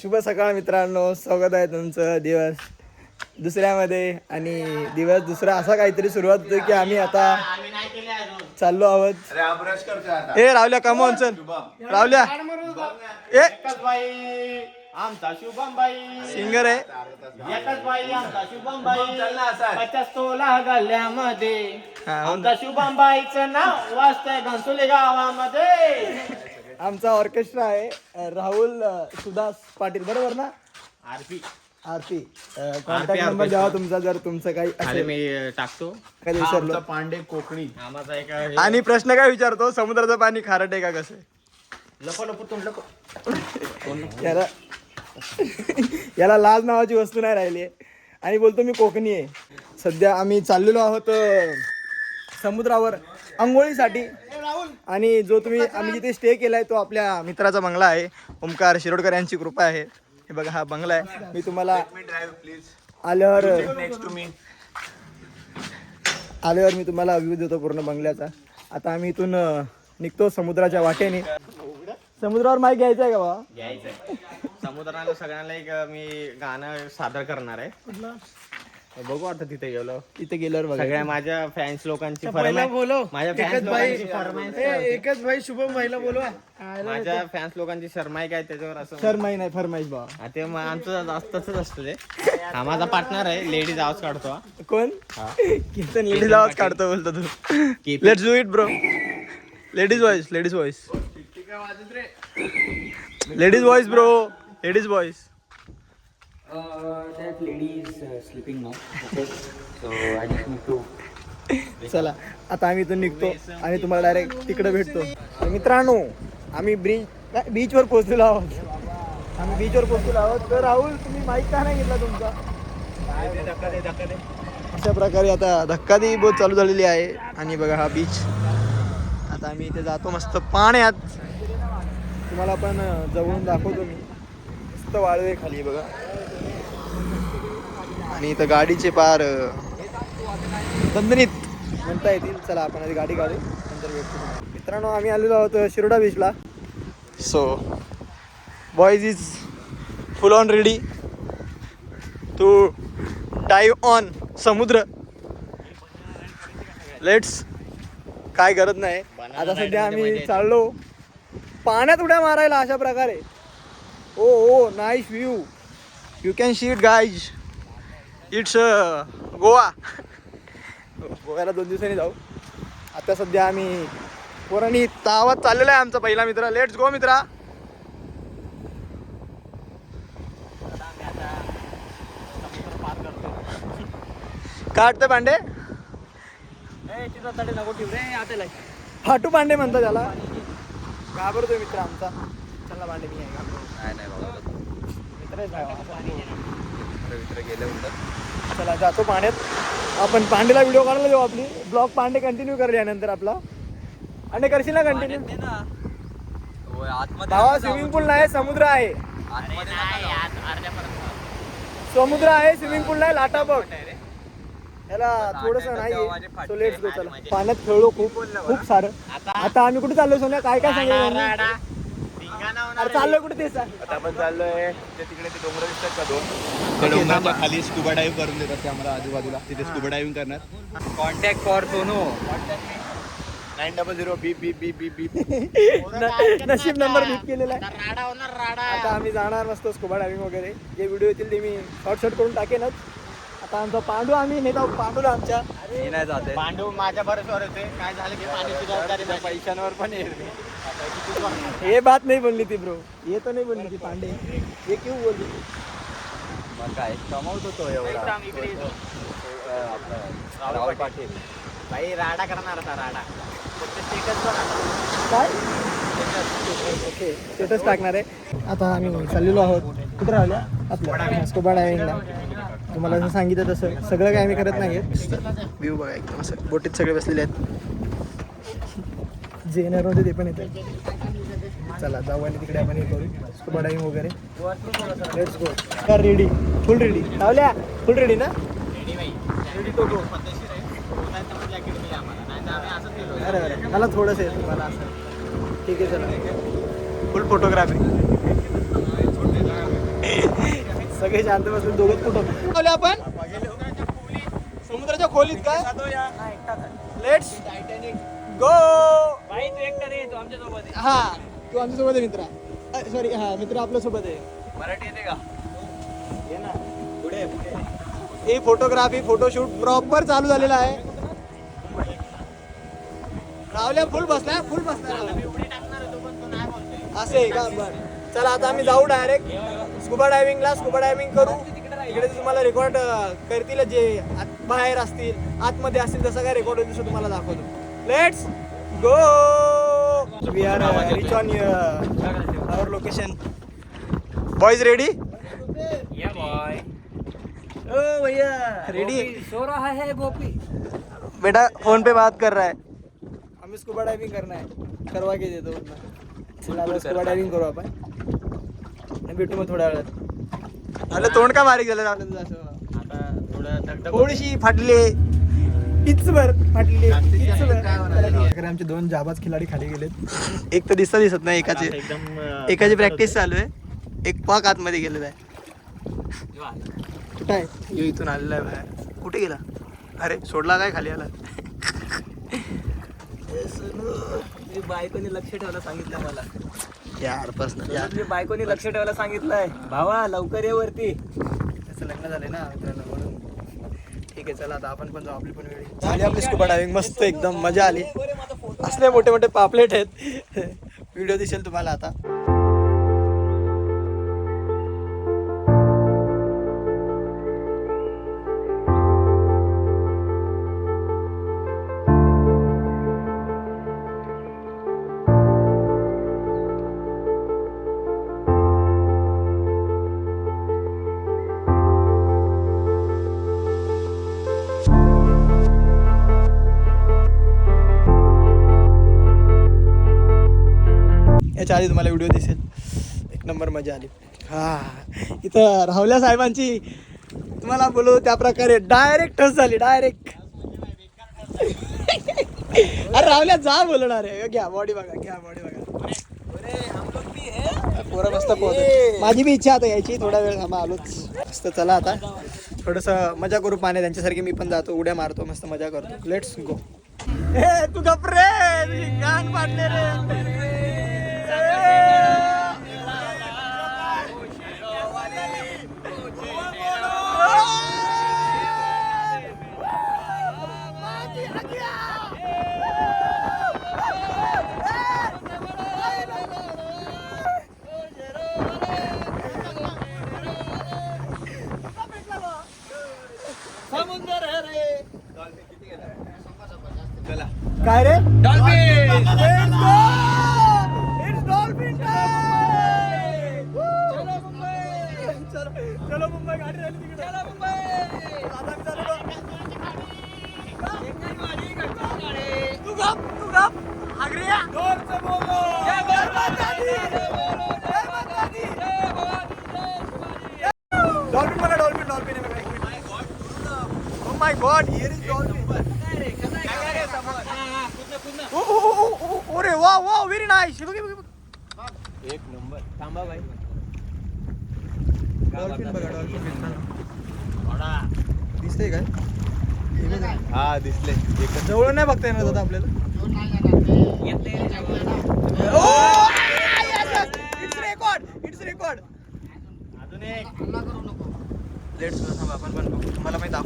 शुभ सकाळ मित्रांनो स्वागत आहे तुमचं दिवस दुसऱ्यामध्ये. आणि दिवस दुसरा असा काहीतरी सुरुवात होतो की आम्ही आता चाललो आहोत. ए रावल्या कमॉन चल. रावल्या ए. एकच बाई आमचा शुभम बाई. सिंगर आहे. एकच बाई आमचा शुभम बाई. पचास तोला गल्ल्यामध्ये. हा, आमचा शुभम बाईचं नाव वाजतंय घनसोली गावामध्ये. आमचा ऑर्केस्ट्रा आहे अ, राहुल अ, सुदास पाटील बरोबर ना? आरपी आरती. कॉन्टॅक्ट नंबर द्यावा तुमचा जर तुमचं काही असेल. मी टाकतो. काही हा विसरलो. आमचा पांडे कोकणी. एक आणि प्रश्न काय विचारतो? समुद्राचं पाणी खारट आहे का कसं आहे? लपो लपो. तोंड लपो. याला याला लाज नावाची वस्तू नाही राहिली आहे. आणि बोलतो मी कोकणी आहे. सध्या आम्ही चाललेलो आहोत अ, समुद्रावर आंघोळीसाठी. आणि जो तुम्ही आम्ही जिथे स्टे केलाय तो आपल्या मित्राचा बंगला आहे. ओमकार शिरोडकर यांची कृपा आहे. हे बघा हा बंगला आहे. मी तुम्हाला आल्यावर नेक्स्ट टू मी आल्यावर मी तुम्हाला व्ह्यू देतो पूर्ण बंगल्याचा. आता आम्ही इथून निघतो समुद्राच्या वाटेने. समुद्रावर माईक घ्यायचा आहे का बा घ्यायचंय समुद्राला सगळ्यांना एक मी गाणं सादर करणार आहे. बघू आता तिथे गेलो. तिथे गेल्यावर बघा सगळ्या माझ्या फॅन्स लोकांची फरमाईश माझ्या फॅन्स लोकांची फरमाईश एकच भाई शुभम भाईला बोलवा. माझ्या फॅन्स लोकांची शर्माई काय त्याच्यावर असं शर्माई नाही फरमाईश बा. हा, ते मग आमचं जास्त तसंच असतं ते. हा माझा पार्टनर आहे लेडीज आवाज काढतो हा. कोण? हा. कीर्तन लेडीज आवाज काढतो बोलतो तू. Keep let's do it bro ladies voice ladies voice ladies voice bro ladies voice चला आता आम्ही इथून निघतो आणि तुम्हाला डायरेक्ट तिकडे भेटतो. मित्रांनो आम्ही ब्रिज बीचवर पोहोचलेलो आहोत. आम्ही बीचवर पोहोचलेलो आहोत. तर राहुल तुम्ही माहीत का नाही घेतला तुमचा? अशा प्रकारे आता धक्का दी बोट चालू झालेली आहे. आणि बघा हा बीच आता आम्ही इथे जातो मस्त पाण्यात. तुम्हाला पण जवळून दाखवतो मी. मस्त वाळू आहे खाली बघा. आणि इथं गाडीचे पार दणदणीत म्हणता येतील. चला आपण आधी गाडी काढू. नंतर भेटतो मित्रांनो आम्ही आलेलो आहोत शिरोडा बीचला so boys is full on ready to dive on समुद्र. लेट्स काय करत नाही. आता सध्या आम्ही चाललो. पाण्यात उड्या मारायला अशा प्रकारे. Oh O nice view you can see it guys it's Goa गोव्याला दोन दिवसांनी जाऊ. आता सध्या आम्ही पोरांनी तावात चाललेला आहे आमचा पहिला मित्र. लेट्स गो मित्रा. काढते पांडे फाटू पांडे म्हणतात त्याला घाबरतोय मित्र आमचा. चला पांडे मी आहे. घाबरतो. मित्र आहे भावा. चला जातो पाण्यात. आपण पांडेला व्हिडिओ काढायला देऊ आपली. ब्लॉग पांडे कंटिन्यू करूया यानंतर आपला. आणि करशील ना कंटिन्यू भावा स्विमिंग पूल नाही समुद्र आहे. समुद्र आहे स्विमिंग पूल नाही लाटा बघ. याला थोडस नाही सो लेट्स गो चला. पाण्यात खेळलो खूप खूप सारं. आता आम्ही कुठे चाललो सोन्या? काय काय सांगितलं अरे चाललोय कुठे ते सांग. आता आपण चाललोय ते तिकडे ते डोंगर दिसतात का दोन? त्या डोंगराच्या खाली स्कुबा डाईव्ह करून देतात ते आम्हाला आजूबाजूला. तिथे स्कुबा डायव्हिंग करणार. Contact for Sono. Nine double zero B B B B B नशीब नंबर बुक केलेला आहे. आता आम्ही जाणार मस्त स्कुबा डायव्हिंग वगैरे. जे व्हिडिओ येतील ते मी शॉर्ट शॉर्ट करून टाकेनच आता आमचा पांडू आम्ही नेत पांडूला आमच्या. मी नाही जात आहे. पांडू माझ्या बरोबर होते. काय झालं की पाण्याची जबाबदारी. पैशांवर पण येईल हे बात नाही बोलली ती ब्रो ये तो नाही बोलली ती पांडे। ये क्यों बोलली मग काय कमवतो तो एवढा. आपला राहुल पाटील. बाई राडा करणार होता राडा. फक्त स्टेटस बघ. आता. काय ओके स्टेटस टाकणार आहे. आता आम्ही चाललेलो आहोत. कुठे राहिल्या आपल्या स्कुबा डायव्हिंगला तुम्हाला जसं सांगितलं तसं सगळं काय आम्ही करत नाही व्ह्यू बघा एकदम असं. बोटीत सगळे बसलेले आहेत. जे येणार होते ते पण येते चला जाऊ आणि तिकडे आपण हे करू. स्कुबा डायव्हिंग वगैरे. लेट्स गो कर रेडी फुल रेडी लावल्या फुल रेडी ना? रेडी तो गो अरे अरे. मला थोडंसं आहे तुम्हाला असं. ठीक आहे चला. फुल फोटोग्राफी सगळे शांत बसले दोघं कुठं? आले आपण? समुद्राच्या खोलीत काय लेट्स गो हा तू आमच्यासोबत आहे. मित्रा. सॉरी हा मित्र आपल्यासोबत आहे. मराठी येते का? ये ना पुढे पुढे हे फोटोग्राफी फोटोशूट प्रॉपर चालू झालेला आहे. रावल्या फुल बसलाय फुल बसलाय असे आहे का? बर. चला आता आम्ही जाऊ डायरेक्ट स्कुबा डायव्हिंगला स्कुबा डायव्हिंग करू. इकडे तुम्हाला रेकॉर्ड करतील जे बाहेर असतील आतमध्ये असतील तसं काय रेकॉर्ड होईल तुम्हाला दाखवतो. Let's go! We are reach on our location boys ready Yeah, boy. Oh भैया रेडी सो रहा है गोपी। बेटा फोन पे बात कर रहा है। हमें स्कूबा डाइविंग करना है। करवा के देतो आता स्कूबा डायव्हिंग करू आपण भेटू मग थोड्या वेळात आलं तोंड का बारीक झालं आता थोडं थोडीशी फाटली पिचभर फाटली. आमचे दोन जाबाज खिलाडी खाली गेलेत. एक तर दिसता दिसत नाही एकाचे एकाची प्रॅक्टिस चालू आहे. एक पाक आतमध्ये गेलेला आहे. कुठं आहे? यो इथून आलेला आहे बाहेर. कुठे गेला? अरे सोडला काय खाली आला? मी बायकोनी लक्ष ठेवायला सांगितलं मला. यार पर्सनल यार. मी बायकोनी लक्ष ठेवायला सांगितलंय. भावा लवकर ये वरती. त्याचं लग्न झालंय ना ठीक आहे चला आता आपण पण जाऊ आपली पण वेळ झाली आपली स्कूबा डायविंग मस्त एकदम मजा आली. असले मोठे मोठे पापलेट आहेत. व्हिडिओ दिसेल तुम्हाला आता. याच्या आधी तुम्हाला व्हिडिओ दिसेल. एक नंबर मजा आली. हा इथं राहुल्या साहेबांची तुम्हाला बोलू त्या प्रकारे डायरेक्ट टच झाली डायरेक्ट अरे राहुल्या जा बोलणार आहे. घ्या बॉडी बघा घ्या बॉडी बघा. पोरं मस्त पोहत माझी बी इच्छा आता यायची थोडा वेळ थांबा आलोच. मस्त चला आता. थोडस मजा करू पाण्यात त्यांच्यासारखी मी पण जातो उड्या मारतो मस्त मजा करतो. लेट्स गो ए तू गपरे तुझी कान फाटले रे. Santa Cena. God here is dolphin oh oh oh oh oh रे वा वा व्हेरी नाईस बघ बघ एक नंबर. थांबा बाई डॉल्फिन बघा डॉल्फिन दिसतंय काय? हा दिसले. जवळ नाही बघता येणार दादा आपल्याला. इट्स रेकॉर्ड इट्स रेकॉर्ड अजून एक. लेट सुद्धा थांबा आपण पण बघू. तुम्हाला माहिती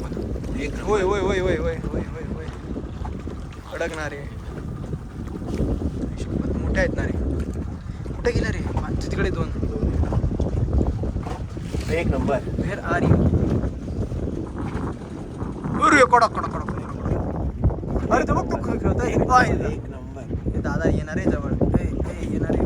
दाखवतो होय होय होय होय होय होय होय होय. अडकणार. आहे शपथ, मोठे आहेत ना रे. कुठे गेला रे? मागचे तिकडे दोन. एक नंबर. वेर आर यू अरे कडक कडक कडक अरे तो बघ तो ख- खेळतोय आय, एक नंबर. हे दादा येणार आहे जवळ. ए, ए, येणार आहे.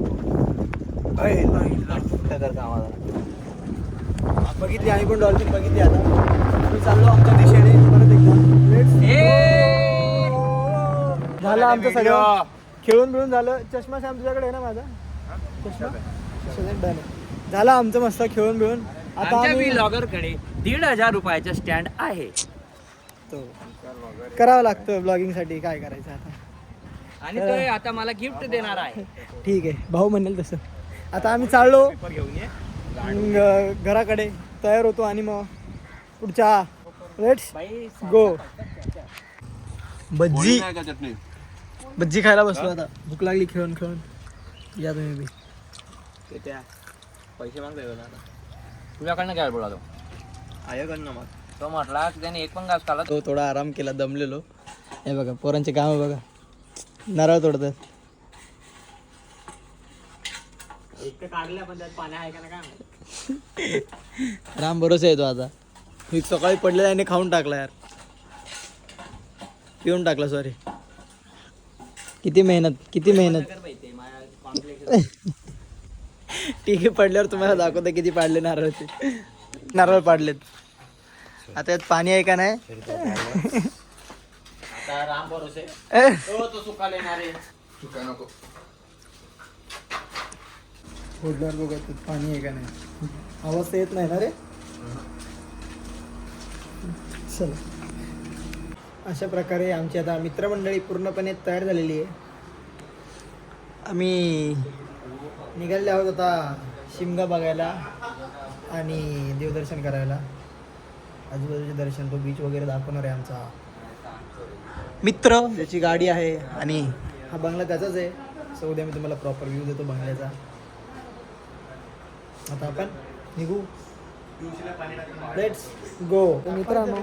बघितली आम्ही पण डॉल्फिन बघितली आता. आम्ही चाललो आमच्या दिशेने. परत एकदा. झालं आमचं सगळं. खेळून बिळून झालं. चष्मा सॅम तुझ्याकडे आहे ना माझा? चष्मा. झालं. आमचं मस्त खेळून बिळून. आता आम्ही ब्लॉगरकडे दीड हजार रुपयाचं स्टँड आहे. तो. करावं लागतं ब्लॉगिंगसाठी काय करायचं आता? आणि तो आता मला गिफ्ट देणार आहे. ठीक आहे. भाऊ म्हणेल तसं. आता आम्ही चाललो. घेऊन घराकडे. तयार होतो आणि मग पुढच्या लेट्स गो भज्जी भज्जी खायला बसलो आता. भूक लागली खेळून खेळून. या तुम्ही बी. ते त्या पैसे मागतोय बघा आता. तुझ्याकडनं काय बोला तो आयोकडनं मग. तो म्हटला की त्याने एक पण घास खाला तो थोडा आराम केला दमलेलो. हे बघा पोरांचे काम बघा. नारळ तोडतात. काय राम भरोसा येतो आता. मी सकाळी पडलेला आणि खाऊन टाकला यार. पिऊन टाकला सॉरी किती मेहनत किती मेहनत. ठीक आहे पडल्यावर तुम्हाला दाखवतो किती पाडले नारळ ते. नारळ पाडलेत. आता यात पाणी आहे का नाही? राम भरोसे. नको. पाणी आहे का नाही. आवाज तर येत नाही ना रे? चला अशा प्रकारे आमची आता मित्रमंडळी पूर्णपणे तयार झालेली आहे. आम्ही निघाले आहोत आता शिमगा बघायला आणि देवदर्शन करायला. आजूबाजूचे दर्शन तो बीच वगैरे दाखवणार आहे आमचा. मित्र ज्याची गाडी आहे आणि हा बंगला त्याचाच आहे. सो उद्या मी तुम्हाला प्रॉपर व्ह्यू देतो बंगल्याचा. आता आपण निघू. लेट्स गो मित्रांनो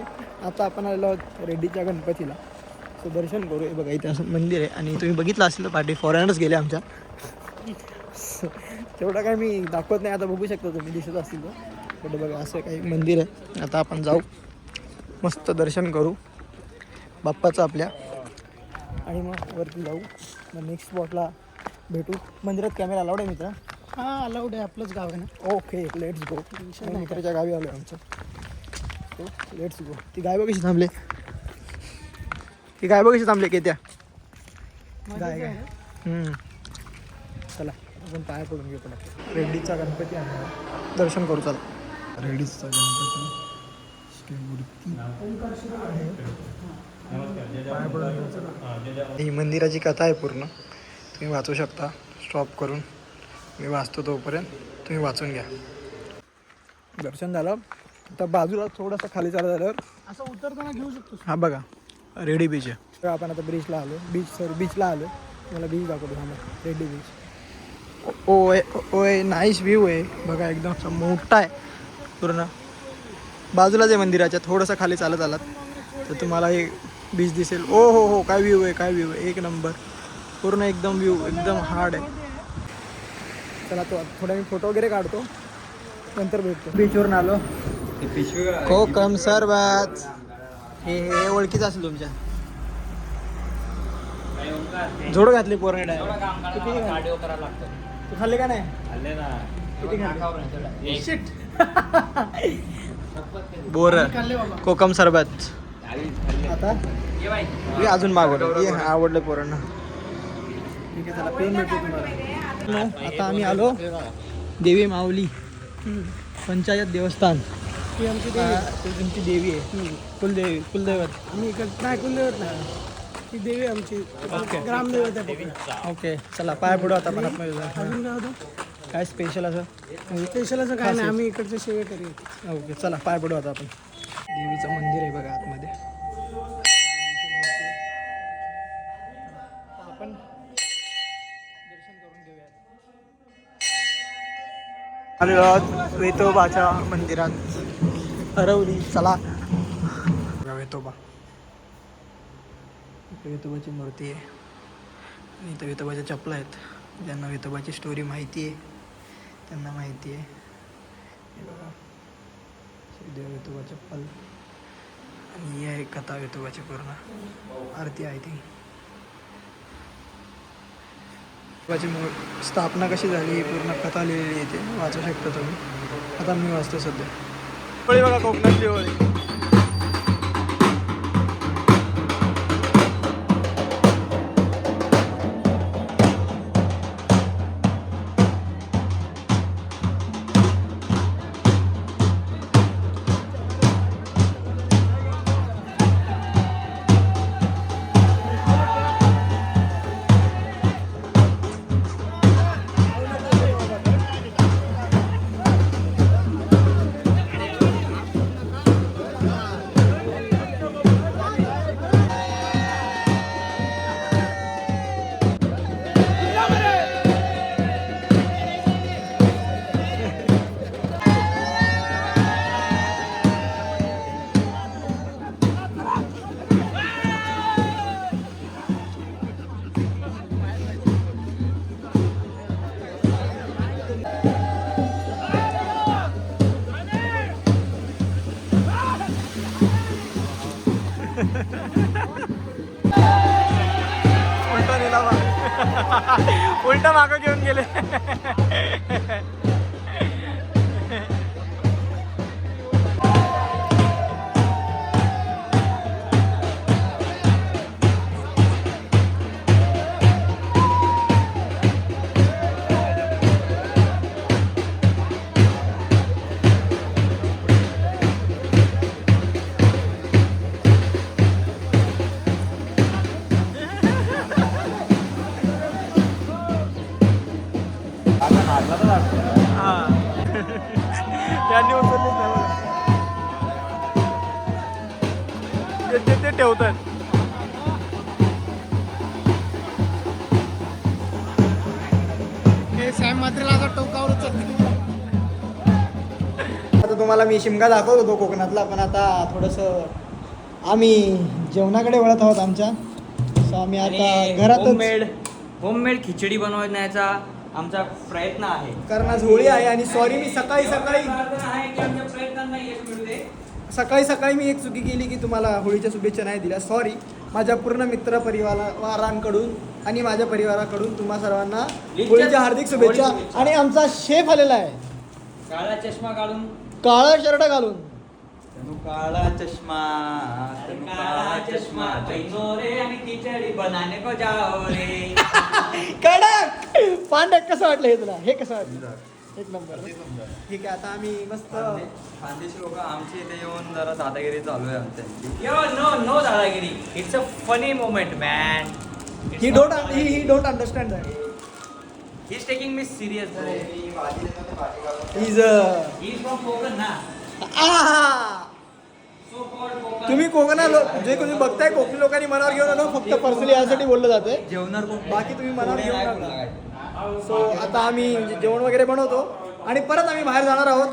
आता आपण आलेलो आहोत रेड्डीच्या गणपतीला. सो दर्शन करू हे बघा इथे असं मंदिर आहे आणि तुम्ही बघितलं असेल तर पाठी फॉरेनर्स गेले आमच्या. तेवढं काय मी दाखवत नाही आता बघू शकता तुम्ही दिसत असतील तर. बट बघा असं काही मंदिर आहे. आता आपण जाऊ. मस्त दर्शन करू. बाप्पाचं आपल्या. आणि मग वरती जाऊ. मग नेक्स्ट स्पॉटला भेटू. मंदिरात कॅमेरा अलाउड आहे मित्रा. हा अलाउड आहे आपलंच गाव आहे ना? ओके लेट्स गो मित्राच्या गावी आलो आमच्या सो लेट्स गो ती गाय बघिशी थांबले. ती गाय बघिशी थांबले की त्या. गाय गाय. चला आपण पाया पडून घेऊ पडा रेड्डीचा गणपती आहे. दर्शन करू चला. रेड्डीचा गणपती. आहे. ही मंदिराची कथा आहे पूर्ण. तुम्ही वाचू शकता. स्टॉप करून. मी वाचतो तोपर्यंत. तुम्ही वाचून घ्या. दर्शन झालं. आता बाजूला थोडंसं खाली चालत झाल्यावर असं उतरताना घेऊ शकतो. हा बघा. रेडी बीच आहे. तर आपण आता ब्रिजला आलो. बीच सॉरी बीचला आलो. मला बीच दाखवतो हा रेडी बीच ओ ओय नाईस व्ह्यू आहे. बघा एकदम असा मोठा आहे. पूर्ण. बाजूलाच आहे मंदिराच्या. थोडंसं खाली चालत आलात. तर तुम्हाला हे बीच दिसेल. ओ हो हो काय व्ह्यू आहे काय व्ह्यू आहे. एक नंबर पूर्ण एकदम व्ह्यू एकदम हार्ड आहे. चला तो थोडा मी फोटो वगैरे काढतो. नंतर भेटतो. बीचवरून आलो. कोकम सरबत. हे हे ओळखीचं असेल तुमच्या. झोड घातली पोरणे लागतं. तू खाल्ले का नाही? किती बोर. कोकम सरबत. आता? हे अजून मागवलं. हे आवडलं पोरांना. ठीक आहे चला पिऊन भेटू तुम्हाला. आता आम्ही आलो देवी माऊली पंचायत देवस्थान. ही आमची देवी. ती तुमची देवी आहे. कुलदेवी कुलदैवत. आम्ही इकडे नाही कुलदेवत नाही. ही देवी आमची. ग्रामदेवत आहे ओके चला पाय पुढं आता. अजून काय स्पेशल असं? स्पेशल असं काय नाही. आम्ही इकडचे सेवे करी ओके चला पाय पडू आता आपण. देवीचं मंदिर आहे बघा आतमध्ये. आलो आहोत वेतोबाच्या मंदिरात. हरवली चला. वेतोबा. वेतोबाची मूर्ती आहे. आणि इथं वेतोबाच्या चपला आहेत. ज्यांना वेतोबाची स्टोरी माहिती आहे त्यांना माहिती आहे. हे बघा. श्रीदेव वेतोबा चप्पल. आणि ही आहे कथा वेतोबाची पूर्ण. आरती आहे ती. वेतोबाची मूळ स्थापना कशी झाली? ही पूर्ण कथा लिहिलेली आहे ते वाचू शकता तुम्ही. आता मी वाचतो सध्या. होळी बघा कोकणातली होळी. उलटा नेला उलटा मागं घेऊन गेले. त्यांनी उचललीच नाही बघा. ते- ते- ते ठेवतात. हे सॅम मात्र आता टोकावर उचलते आता तुम्हाला मी शिमगा दाखवत होतो कोकणातला पण आता थोडंसं आम्ही जेवणाकडे वळत आहोत आमच्या. सो आम्ही आता घरातच होममेड होममेड खिचडी बनवण्याचा आमचा प्रयत्न आहे. कारण आज होळी आहे आणि सॉरी मी सकाळी सकाळी प्रार्थना आहे की आमच्या प्रयत्नांना यश मिळते. सकाळी सकाळी मी एक चुकी केली की तुम्हाला होळीच्या शुभेच्छा नाही दिल्या. सॉरी माझ्या पूर्ण मित्र परिवारांकडून आणि माझ्या परिवाराकडून तुम्हा सर्वांना होळीच्या हार्दिक शुभेच्छा. आणि आमचा शेफ आलेला आहे. काळा चष्मा काढून काळा शर्ट घालून. काळा चष्मा काळा चष्मा पहिनो रे आणि खिचडी बनाने को जाओ रे. कडक! पांडक कसं वाटलं हे तुला? हे कसं वाटलं? एक नंबर. ठीक आहे आता आम्ही मस्त खानदेशी लोक आमच्या इथे येऊन जरा दादागिरी चालू आहे आमच्या. यो नो नो दादागिरी. It's a funny moment man he don't he he don't understand that he is taking me serious is he is from Konkan ना. कॉल्ड कोकण तुम्ही कोकणा लोक जे कोणी बघताय कोकणी लोकांनी मनावर घेऊन आलो फक्त पर्सनली यासाठी बोललं जाते जेवणार बाकी तुम्ही मनावर घेऊन नका सो आता आम्ही जेवण वगैरे बनवतो आणि परत आम्ही बाहेर जाणार आहोत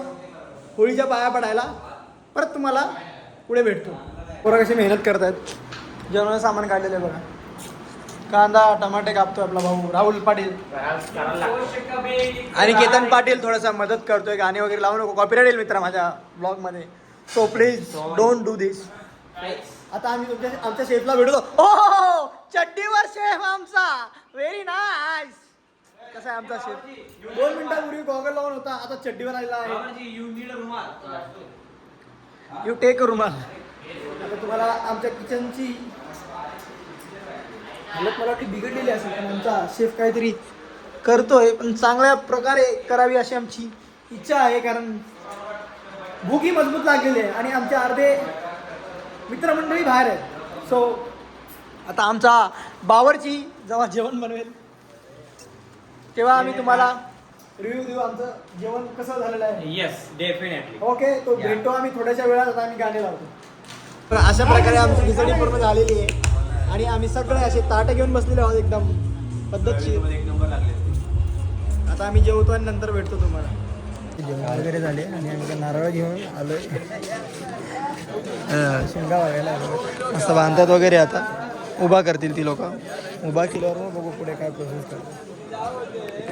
होळीच्या पाया पडायला. परत तुम्हाला पुढे भेटतो. पोरं कशी मेहनत करतायत. जेवणाचं सामान काढलेलं आहे बघा. कांदा टमाटे कापतोय आपला भाऊ राहुल पाटील. आणि केतन पाटील. थोडासा मदत करतोय गाणे वगैरे लावू नको. कॉपीराईट येईल मित्रा माझ्या ब्लॉगमध्ये. So please don't do this आता आम्ही तुमच्या आमच्या शेफला भेटतो ओ चड्डीवर शेफ आमचा. व्हेरी नाईस कसा आहे आमचा शेफ? दोन मिनिटापूर्वी गॉगल लावून होता. आता चड्डीवर आलेला आहे. यू टेक रुमाल आता तुम्हाला आमच्या किचनची मला वाटते बिघडलेली असेल पण आमचा शेफ काहीतरी करतोय पण चांगल्या प्रकारे करावी अशी आमची इच्छा आहे कारण भूक ही मजबूत लागलेली आहे आणि आमचे अर्धे मित्रमंडळी बाहेर आहेत. सो आता आमचा बावरची जेव्हा जेवण बनवेल तेव्हा आम्ही तुम्हाला रिव्ह्यू देऊ आमचं जेवण कसं झालेलं आहे. येस डेफिनेटली ओके तो भेटतो आम्ही थोड्याशा वेळात आता आम्ही गाणे लावतो. तर अशा प्रकारे आमची खिचडी पूर्ण झालेली आहे. आणि आम्ही सगळे असे ताटे घेऊन बसलेले आहोत एकदम पद्धतशीर. आता आम्ही जेवतो आणि नंतर भेटतो तुम्हाला. जेवण वगैरे झाले. आणि आम्ही नारळ घेऊन आलोय. शेंगा वगैरे मस्त बांधतात वगैरे आता. उभा करतील ती लोक. उभा केल्यावर बघू पुढे काय प्रोसेस करतात.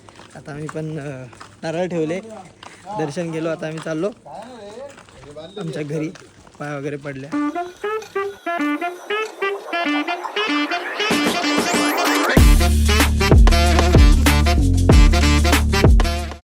आता आम्ही पण नारळ ठेवले. दर्शन गेलो आता आम्ही चाललो. आमच्या घरी पाय वगैरे पडल्या.